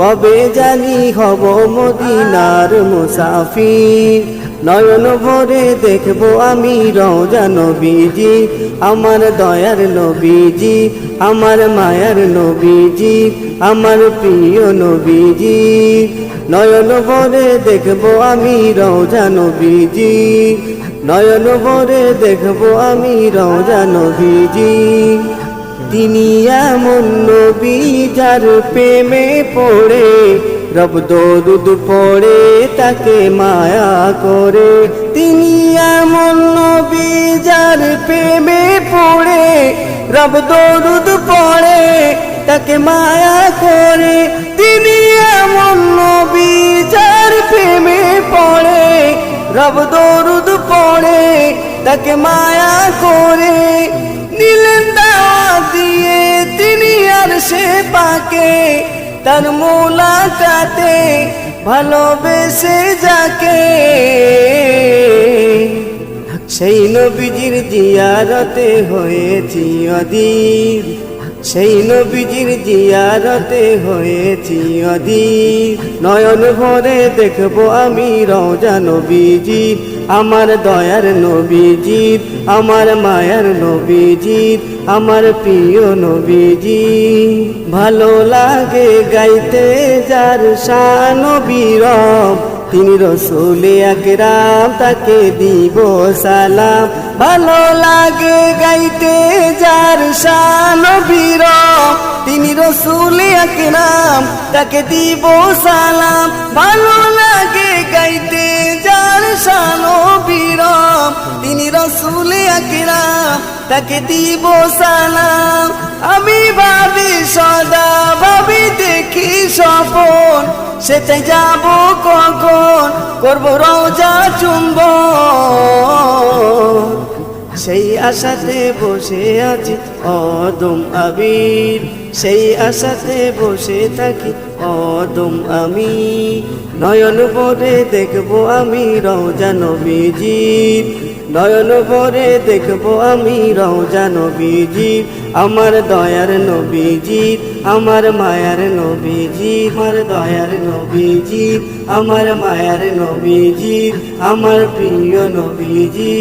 কবে জানি হব মদিনার মুসাফির? নয়ন ভরে দেখব আমি রওজা নবীজি, আমার দয়ার নবীজি, আমার মায়ার নবীজি, আমার প্রিয় নবীজি। নয়ন ভরে দেখব আমি রওজা নবীজি, নয়ন ভরে দেখব আমি রওজা নবীজি। তিনি এমন নবী যার প্রেমে পড়ে, রব দরুদ পড়ে, তাকে মায়া করে। তিনি এমন নবী যার প্রেমে পড়ে, রব দরুদ পড়ে, তাকে মায়া করে। তিনি এমন নবী যার প্রেমে পড়ে, রব দরুদ পড়ে, তাকে মায়া করে। পাকে, তার মোলাকাতে ভালোবেসে যাকে। সেই নবীজির জিয়ারতে হয়েছি অধীর সেই নবীজির জিয়ারতে হয়েছি অধীর। নয়ন ভরে দেখব আমি রওজা নবীজি আমার দয়ার নবীজি, আমার মায়ার নবীজি, আমার প্রিয় নবীজি। ভালো লাগে গাইতে যার শান বীরম তিনি রসুলে একরাম তাকে দিব সালাম। ভালো লাগে গাইতে যার শান তিনি রসুলে আকরাম তাকে দিব সালাম। ভালো লাগে তাকে দিব সালাম। আমি ভাবি সদা ভাবি দেখি স্বপন। সেটাই যাব কখন, করব রোজা চুম্ব সেই আশাতে বসে আছি অদম আবির সেই আশাতে বসে থাকি অদম আমি নয়ন ভরে দেখব আমি রওজা নবীজির। নয়ন ভরে দেখব আমি রওজা নবীজি, আমার দয়ার নবীজি, আমার মায়ার নবীজি, আমার দয়ার নবীজি, আমার মায়ার নবীজি, আমার প্রিয় নবীজি।